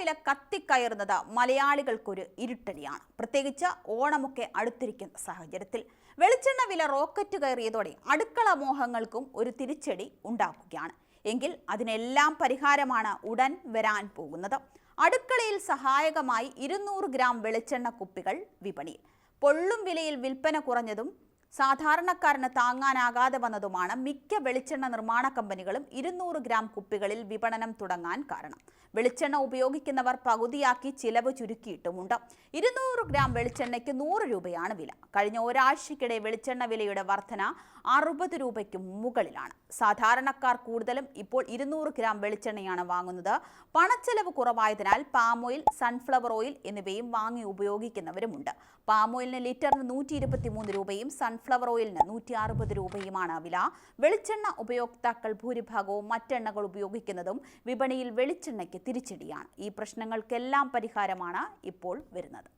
വില കത്തിക്കയറുന്നത് മലയാളികൾക്കൊരു ഇരുട്ടടിയാണ്. പ്രത്യേകിച്ച് ഓണമൊക്കെ അടുത്തിരിക്കുന്ന സാഹചര്യത്തിൽ വെളിച്ചെണ്ണ വില റോക്കറ്റ് കയറിയതോടെ അടുക്കള മോഹങ്ങൾക്കും ഒരു തിരിച്ചടി ഉണ്ടാക്കുകയാണ് എങ്കിൽ അതിനെല്ലാം പരിഹാരമാണ് ഉടൻ വരാൻ പോകുന്നത്. അടുക്കളയിൽ സഹായകമായി ഇരുന്നൂറ് ഗ്രാം വെളിച്ചെണ്ണ കുപ്പികൾ വിപണിയിൽ. പൊള്ളും വിലയിൽ വിൽപ്പന കുറഞ്ഞതും സാധാരണക്കാരന് താങ്ങാനാകാതെ വന്നതുമാണ് മിക്ക വെളിച്ചെണ്ണ നിർമ്മാണ കമ്പനികളും ഇരുന്നൂറ് ഗ്രാം കുപ്പികളിൽ വിപണനം തുടങ്ങാൻ കാരണം. വെളിച്ചെണ്ണ ഉപയോഗിക്കുന്നവർ പകുതിയാക്കി ചിലവ് ചുരുക്കിയിട്ടുമുണ്ട്. ഇരുന്നൂറ് ഗ്രാം വെളിച്ചെണ്ണയ്ക്ക് നൂറ് രൂപയാണ് വില. കഴിഞ്ഞ ഒരാഴ്ചയ്ക്കിടെ വെളിച്ചെണ്ണ വിലയുടെ വർധന അറുപത് രൂപയ്ക്ക് മുകളിലാണ്. സാധാരണക്കാർ കൂടുതലും ഇപ്പോൾ ഇരുന്നൂറ് ഗ്രാം വെളിച്ചെണ്ണയാണ് വാങ്ങുന്നത്. പണച്ചെലവ് കുറവായതിനാൽ പാം ഓയിൽ സൺഫ്ലവർ ഓയിൽ എന്നിവയും വാങ്ങി ഉപയോഗിക്കുന്നവരുമുണ്ട്. പാം ഓയിലിന് ലിറ്ററിന് നൂറ്റി രൂപയും സൺഫ്ലവർ ഓയിലിന് നൂറ്റി അറുപത് രൂപയുമാണ് വില. വെളിച്ചെണ്ണ ഉപയോക്താക്കൾ ഭൂരിഭാഗവും മറ്റെണ്ണകൾ ഉപയോഗിക്കുന്നതും വിപണിയിൽ വെളിച്ചെണ്ണയ്ക്ക് തിരിച്ചടിയാണ്. ഈ പ്രശ്നങ്ങൾക്കെല്ലാം പരിഹാരമാണ് ഇപ്പോൾ വരുന്നത്.